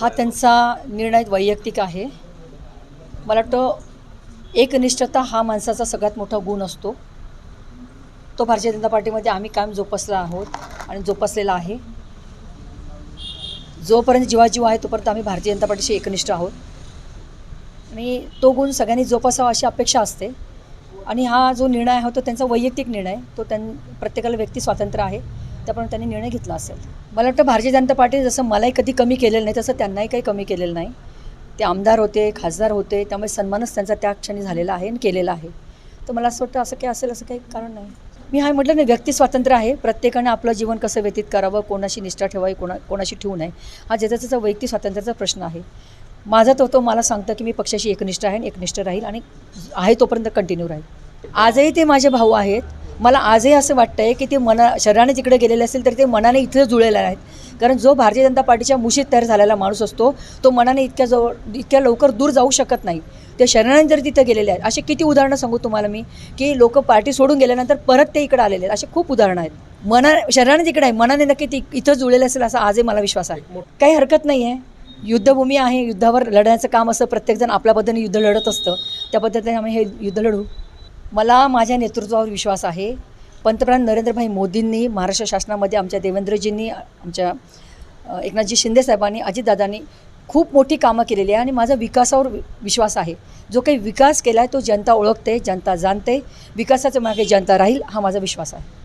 हा त्यांचा निर्णय वैयक्तिक आहे. मला वाटतं एकनिष्ठता हा माणसाचा सगळ्यात मोठा गुण असतो. तो भारतीय जनता पार्टीमध्ये आम्ही कायम जोपासला आहोत आणि जोपासलेला आहे. जोपर्यंत जीवाजीव आहे तोपर्यंत आम्ही भारतीय जनता पार्टीशी एकनिष्ठ आहोत. आणि तो गुण सगळ्यांनी जोपासावा अशी अपेक्षा असते. आणि हा जो निर्णय आहे तो त्यांचा वैयक्तिक निर्णय तो त्यां प्रत्येकाला व्यक्ती स्वातंत्र्य आहे. त्याप्रमाणे त्यांनी निर्णय घेतला असेल. मला वाटतं भारतीय जनता पार्टी जसं मलाही कधी कमी केलेलं नाही तसं त्यांनाही काही कमी केलेलं नाही. ते आमदार होते खासदार होते त्यामुळे सन्मानच त्यांचा त्या क्षणी झालेला आहे आणि केलेला आहे. तर मला असं वाटतं असं काही असेल असं काही कारण नाही. मी हा म्हटलं नाही व्यक्ती स्वातंत्र्य आहे. प्रत्येकाने आपलं जीवन कसं व्यतीत करावं कोणाशी निष्ठा ठेवावी कोणा कोणाशी ठेवू नये हा ज्याचा त्याचा वैयक्तिक स्वातंत्र्याचा प्रश्न आहे. माझा तो तो मला सांगतं की मी पक्षाशी एकनिष्ठ आहे आणि एकनिष्ठ राहील आणि आहे तोपर्यंत कंटिन्यू राहील. आजही ते माझे भाऊ आहेत. मला आजही असं वाटतंय की ते मना शरीराने तिकडे गेलेले असेल तर ते मनाने इथं जुळलेले आहेत. कारण जो भारतीय जनता पार्टीच्या मुशीत तयार झालेला माणूस असतो तो मनाने इतक्या जवळ इतक्या लवकर दूर जाऊ शकत नाही. ते शरीराने जर तिथं गेलेले आहेत असे किती उदाहरणं सांगू तुम्हाला मी की लोक पार्टी सोडून गेल्यानंतर परत ते इकडे आलेले आहेत. असे खूप उदाहरणं आहेत. मना शरीराने तिकडे आहे मनाने नक्की ती इथं जुळलेलं असेल असा आजही मला विश्वास आहे. काही हरकत नाही आहे. युद्धभूमी आहे युद्धावर लढण्याचं काम असं प्रत्येकजण आपल्या पद्धतीने युद्ध लढत असतं. त्या पद्धतीने आम्ही हे युद्ध लढू. मला माझ्या नेतृत्वावर विश्वास आहे. पंतप्रधान नरेंद्रभाई मोदींनी महाराष्ट्र शासनामध्ये आमच्या देवेंद्रजींनी आमच्या एकनाथजी शिंदेसाहेबांनी अजितदादांनी खूप मोठी कामं केलेली आहे आणि माझा विकासावर विश्वास आहे. जो काही विकास केला आहे तो जनता ओळखते जनता जाणते. विकासाच्या मागे जनता राहील हा माझा विश्वास आहे.